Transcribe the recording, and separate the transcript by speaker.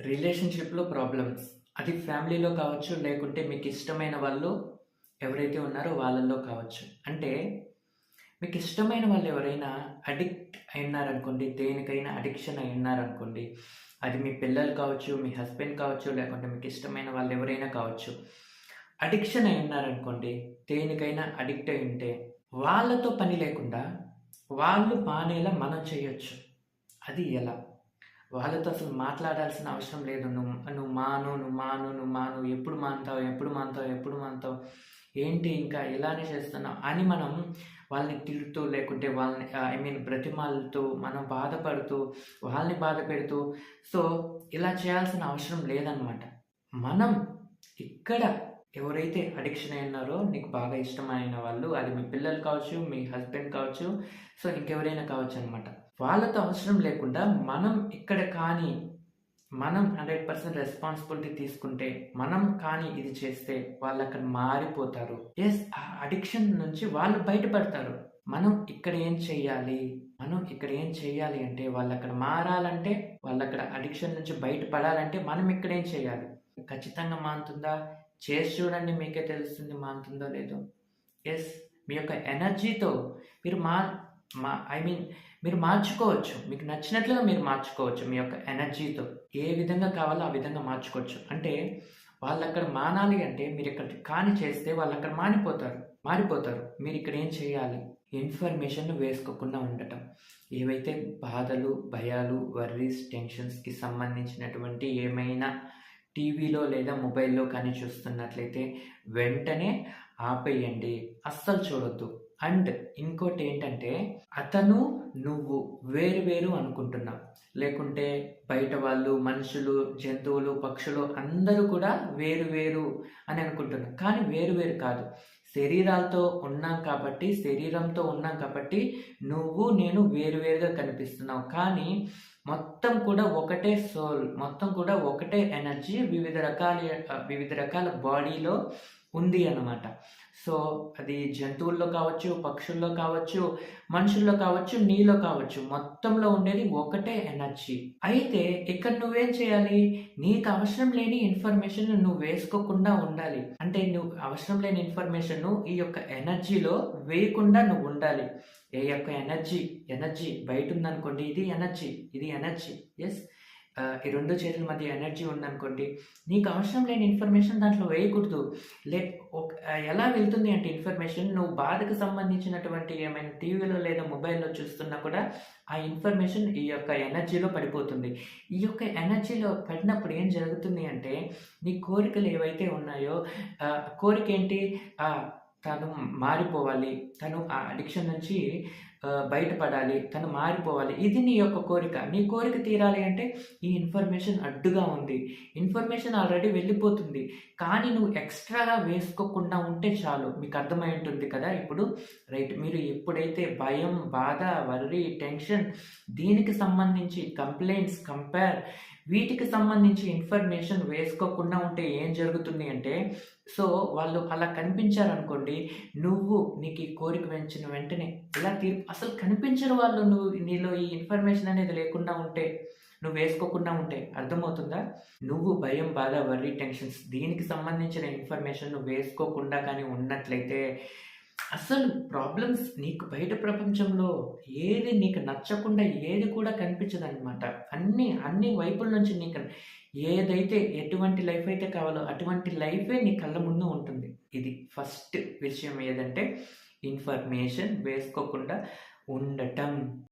Speaker 1: రిలేషన్‌షిప్‌లో ప్రాబ్లమ్స్. అది ఫ్యామిలీలో కావచ్చు, లేకుంటే మీకు ఇష్టమైన వాళ్ళు ఎవరైతే ఉన్నారో వాళ్ళల్లో కావచ్చు. అంటే మీకు ఇష్టమైన వాళ్ళు ఎవరైనా అడిక్ట్ అయినారనుకోండి దేనికైనా అడిక్షన్ అయ్యున్నారనుకోండి, అది మీ పిల్లలు కావచ్చు, మీ హస్బెండ్ కావచ్చు, లేకుంటే మీకు ఇష్టమైన వాళ్ళు ఎవరైనా కావచ్చు. అడిక్షన్ అయ్యున్నారనుకోండి, దేనికైనా అడిక్ట్ అయ్యుంటే, వాళ్ళతో పని లేకుండా వాళ్ళు మానేలా మనం చేయొచ్చు. అది ఎలా? వాళ్ళతో అసలు మాట్లాడాల్సిన అవసరం లేదు. నువ్వు నువ్వు మాను, నువ్వు మాను, నువ్వు మాను, ఎప్పుడు మానుతావు, ఎప్పుడు మానుతావు, ఎప్పుడు మానుతావు, ఏంటి ఇంకా ఇలానే చేస్తున్నావు అని మనం వాళ్ళని తిడుతూ, లేకుంటే వాళ్ళని ఐ మీన్ బ్రతిమాలతో మనం బాధపడుతూ, వాళ్ళని బాధ పెడుతూ, సో, ఇలా చేయాల్సిన అవసరం లేదనమాట. మనం ఇక్కడ ఎవరైతే అడిక్షన్ అయినారో నీకు బాగా ఇష్టమైన వాళ్ళు, అది మీ పిల్లలు కావచ్చు, మీ హస్బెండ్ కావచ్చు, సో, ఇంకెవరైనా కావచ్చు అనమాట వాళ్ళతో అవసరం లేకుండా మనం ఇక్కడ కానీ, మనం 100% రెస్పాన్సిబిలిటీ తీసుకుంటే, మనం కానీ ఇది చేస్తే వాళ్ళు అక్కడ మారిపోతారు. ఎస్ ఆ అడిక్షన్ నుంచి వాళ్ళు బయటపడతారు. మనం ఇక్కడ ఏం చెయ్యాలి? మనం ఇక్కడ ఏం చెయ్యాలి అంటే, వాళ్ళక్కడ మారాలంటే, వాళ్ళక్కడ అడిక్షన్ నుంచి బయటపడాలంటే, మనం ఇక్కడ ఏం చేయాలి? ఖచ్చితంగా మానుతుందా? చేసి చూడండి మీకే తెలుస్తుంది మానుతుందో లేదో. ఎస్ మీ యొక్క ఎనర్జీతో మీరు మా మా ఐ మీన్ మీరు మార్చుకోవచ్చు. మీకు నచ్చినట్లుగా మీరు మార్చుకోవచ్చు మీ యొక్క ఎనర్జీతో. ఏ విధంగా కావాలో ఆ విధంగా మార్చుకోవచ్చు. అంటే వాళ్ళక్కడ మానాలి అంటే మీరు ఇక్కడ కానీ చేస్తే వాళ్ళక్కడ మానిపోతారు. మారిపోతారు. మీరు ఇక్కడ ఏం చేయాలి? ఇన్ఫర్మేషన్ వేసుకోకుండా ఉండటం. ఏవైతే బాధలు, భయాలు, వర్రీస్, టెన్షన్స్‌కి సంబంధించినటువంటి ఏమైనా టీవీలో లేదా మొబైల్‌లో కానీ చూస్తున్నట్లయితే వెంటనే ఆపేయండి. అస్సలు చూడొద్దు. అండ్ ఇంకోటి ఏంటంటే అతను, నువ్వు వేరు వేరు అనుకుంటున్నావు. లేకుంటే బయట వాళ్ళు, మనుషులు, జంతువులు, పక్షులు అందరూ కూడా వేరు వేరు అని అనుకుంటున్నాం. కానీ వేరు వేరు కాదు. శరీరాలతో ఉన్నాం కాబట్టి, శరీరంతో ఉన్నాం కాబట్టి, నువ్వు, నేను వేరు వేరుగా కనిపిస్తున్నావు. కానీ మొత్తం కూడా ఒకటే సోల్. మొత్తం కూడా ఒకటే ఎనర్జీ వివిధ రకాల వివిధ రకాల బాడీలో ఉంది అన్నమాట. సో, అది జంతువుల్లో కావచ్చు, పక్షుల్లో కావచ్చు, మనుషుల్లో కావచ్చు, నీలో కావచ్చు. మొత్తంలో ఉండేది ఒకటే ఎనర్జీ. అయితే ఇక్కడ నువ్వేం చేయాలి? నీకు అవసరం లేని ఇన్ఫర్మేషన్ నువ్వు వేసుకోకుండా ఉండాలి. అంటే నువ్వు అవసరం లేని ఇన్ఫర్మేషన్‌ను ఈ యొక్క ఎనర్జీలో వేయకుండా నువ్వు ఉండాలి. ఏ యొక్క ఎనర్జీ, ఎనర్జీ బయట ఉందనుకోండి ఇది ఎనర్జీ, ఇది ఎనర్జీ. ఎస్ ఈ రెండు చేతుల మధ్య ఎనర్జీ ఉందనుకోండి, నీకు అవసరం లేని ఇన్ఫర్మేషన్ దాంట్లో వేయకూడదు. లే ఎలా వెళ్తుంది అంటే ఇన్ఫర్మేషన్ నువ్వు బాధకు సంబంధించినటువంటి ఏమైనా టీవీలో లేదా మొబైల్‌లో చూస్తున్నా కూడా ఆ ఇన్ఫర్మేషన్ ఈ యొక్క ఎనర్జీలో పడిపోతుంది. ఈ యొక్క ఎనర్జీలో పడినప్పుడు ఏం జరుగుతుంది అంటే, నీ కోరికలు ఏవైతే ఉన్నాయో కోరిక కోరికేంటి? తను మారిపోవాలి. తను ఆ అడిక్షన్ నుంచి బయటపడాలి. తను మారిపోవాలి. ఇది నీ యొక్క కోరిక. నీ కోరిక తీరాలి అంటే ఈ ఇన్ఫర్మేషన్ అడ్డుగా ఉంది. ఇన్ఫర్మేషన్ ఆల్రెడీ వెళ్ళిపోతుంది. కానీ నువ్వు ఎక్స్‌ట్రాగా వేసుకోకుండా ఉంటే చాలు. మీకు అర్థమై ఉంటుంది కదా! ఇప్పుడు రైట్. మీరు ఎప్పుడైతే భయం, బాధ, వర్రీ, టెన్షన్ దీనికి సంబంధించి కంప్లైంట్స్ కంపేర్ వీటికి సంబంధించి ఇన్ఫర్మేషన్ వేసుకోకుండా ఉంటే ఏం జరుగుతుంది అంటే, సో, వాళ్ళు అలా కనిపించారనుకోండి, నువ్వు నీకు ఈ కోరిక పెంచిన వెంటనే ఇలా తీర్పు అసలు కనిపించని వాళ్ళు నువ్వు నీలో ఈ ఇన్ఫర్మేషన్ అనేది లేకుండా ఉంటే, నువ్వు వేసుకోకుండా ఉంటే అర్థమవుతుందా? నువ్వు భయం, బాధ, వర్రీ, టెన్షన్స్ దీనికి సంబంధించిన ఇన్ఫర్మేషన్ నువ్వు వేసుకోకుండా కానీ ఉన్నట్లయితే, అసలు ప్రాబ్లమ్స్ నీకు బయట ప్రపంచంలో ఏది నీకు నచ్చకుండా ఏది కూడా కనిపించదనమాట. అన్ని అన్ని వైపుల నుంచి నీకు ఏదైతే ఎటువంటి లైఫ్ అయితే కావాలో అటువంటి లైఫే నీ కళ్ళ ముందు ఉంటుంది. ఇది ఫస్ట్ విషయం ఏదంటే, ఇన్ఫర్మేషన్ వేసుకోకుండా ఉండటం.